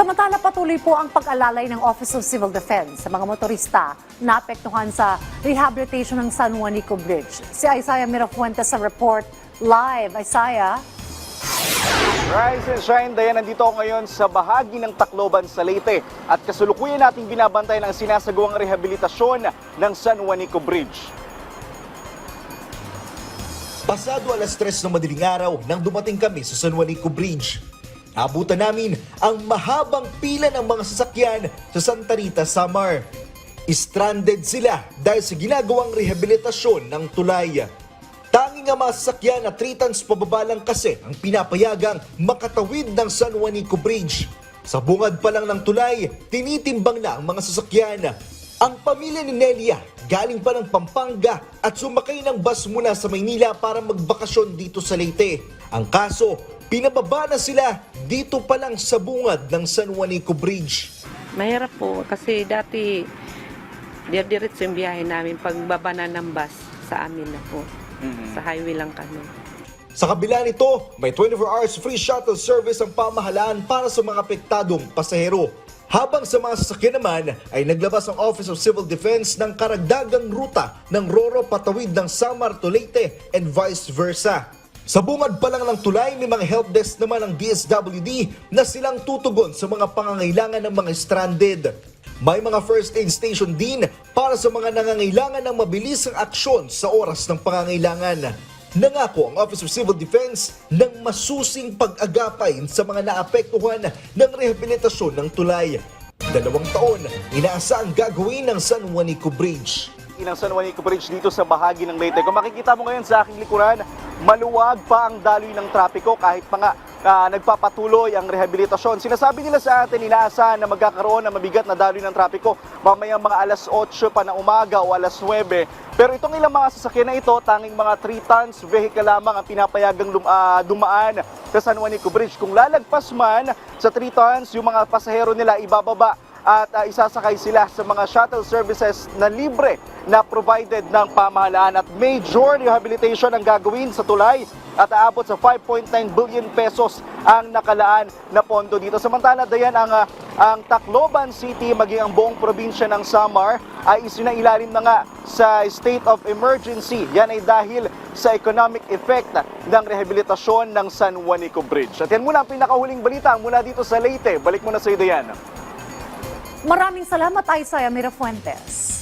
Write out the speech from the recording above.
Samantala patuloy po ang pag-alalay ng Office of Civil Defense sa mga motorista na apektuhan sa rehabilitation ng San Juanico Bridge. Si Isaiah Mirafuentes sa report live. Isaiah? Rise and shine, Dayan, nandito ako ngayon sa bahagi ng Tacloban sa Leyte at kasulukuyan nating binabantay ng sinasagawang rehabilitasyon ng San Juanico Bridge. Pasado alas 3 ng madaling araw nang dumating kami sa San Juanico Bridge. Abutan namin ang mahabang pila ng mga sasakyan sa Santa Rita, Samar. Stranded sila dahil sa ginagawang rehabilitasyon ng tulay. Tanging ang mga sasakyan 3 tons pababa lang kasi ang pinapayagang makatawid ng San Juanico Bridge. Sa bungad pa lang ng tulay, tinitimbang na ang mga sasakyan. Ang pamilya ni Nelia galing pa ng Pampanga at sumakay ng bus mula sa Maynila para magbakasyon dito sa Leyte. Ang kaso, pinababa na sila dito pa lang sa bungad ng San Juanico Bridge. Mahirap po kasi dati diretso yung biyahe namin pagbaba na ng bus sa amin na po. Sa highway lang kami. Sa kabila nito, may 24 hours free shuttle service ang pamahalaan para sa mga apektadong pasahero. Habang sa mga sasakyan naman ay naglabas ang Office of Civil Defense ng karagdagang ruta ng Roro patawid ng Samar to Leyte and vice versa. Sa bungad pa lang ng tulay, may mga help desk naman ng DSWD na silang tutugon sa mga pangangailangan ng mga stranded. May mga first aid station din para sa mga nangangailangan ng mabilisang aksyon sa oras ng pangangailangan. Nangako ang Office of Civil Defense ng masusing pag-agapay sa mga naapektuhan ng rehabilitasyon ng tulay. Dalawang taon, inaasa gagawin ng San Juanico Bridge. ng San Juanico Bridge dito sa bahagi ng Leyte. Kung makikita mo ngayon sa aking likuran, maluwag pa ang daloy ng trapiko kahit pa nga ah, nagpapatuloy ang rehabilitasyon. Sinasabi nila sa atin, inaasahan na magkakaroon ng mabigat na daloy ng trapiko mamaya mga alas 8 pa ng umaga o alas 9. Pero itong ilang mga sasakyan na ito, tanging mga 3 tons vehicle lamang ang pinapayagang lum- ah, dumaan sa San Juanico Bridge. Kung lalagpas man sa 3 tons, yung mga pasahero nila ibababa at uh, isasakay sila sa mga shuttle services na libre na provided ng pamahalaan at major rehabilitation ang gagawin sa tulay at aabot sa 5.9 billion pesos ang nakalaan na pondo dito. Samantala, dayan ang, ah, ang Tacloban City maging ang buong probinsya ng Samar ay isinailalim na nga sa state of emergency. Yan ay dahil sa economic effect ng rehabilitasyon ng San Juanico Bridge. At yan muna ang pinakahuling balita mula dito sa Leyte. Balik muna sa iyo, Dayan. Maraming salamat, Isaiah Mirafuentes.